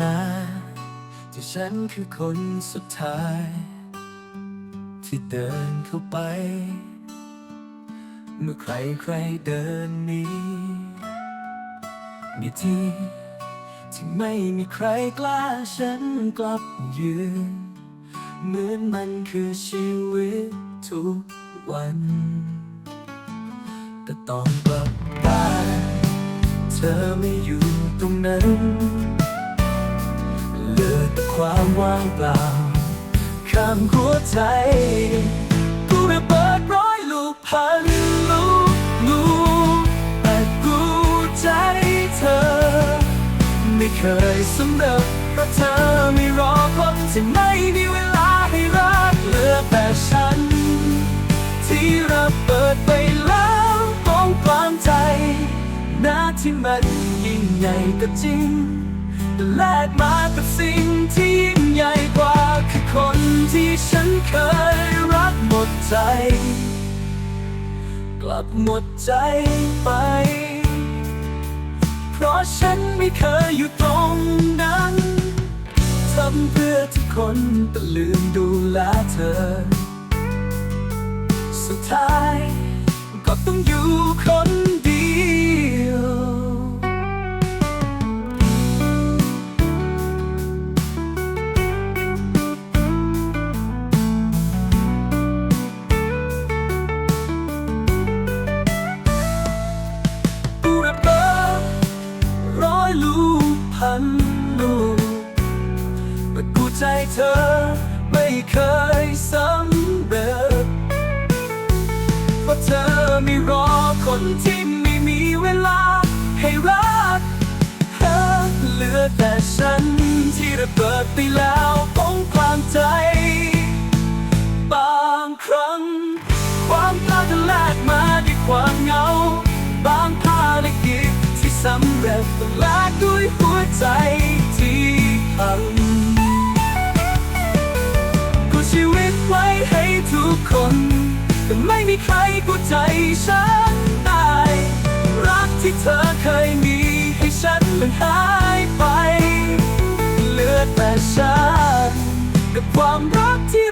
นะ ที่ฉันคือคนสุดท้าย ที่เดินเข้าไป เมื่อใครใครเดินนี้มีที่ที่ไม่มีใครกล้าฉันกลับยืน เหมือนมันคือชีวิตทุกวัน แต่ตอนกลับบ้านเธอไม่อยู่ตรงนั้น ความว่างเปล่าข้างหัวใจกูไม่เปิดร้อยลูกพันลูกลูกแต่กูใจเธอ ไม่เคยสำเร็จเพราะเธอไม่รอคนที่ไม่มีเวลาให้รักเหลือแต่ฉัน ที่รับเปิดไปแล้วต้องความใจหน้าที่มันยิ่งใหญ่ก็จริง แต่แลกมากับสิ่งที่ยิ่งใหญ่กว่า คือคนที่ฉันเคยรักหมดใจ กลับหมดใจไป เพราะฉันไม่เคยอยู่ตรงนั้นทำเพื่อทุกคนแต่ลืมดูแลเธอ สุดท้ายก็ต้องอยู่ ฉันลูกเมื่กูใจเธอไม่เคยสำเร็จเพราะเธอไม่รอคนที่ไม่มีเวลาให้รักเธอเหลือแต่ฉันที่ระเบิดไปแล้วของความใจ น แต่ไม่มีใครกูใจฉันได้รักที่เธอเคยมีให้ฉันมันหายไป เหลือแต่ฉัน กับความรักที่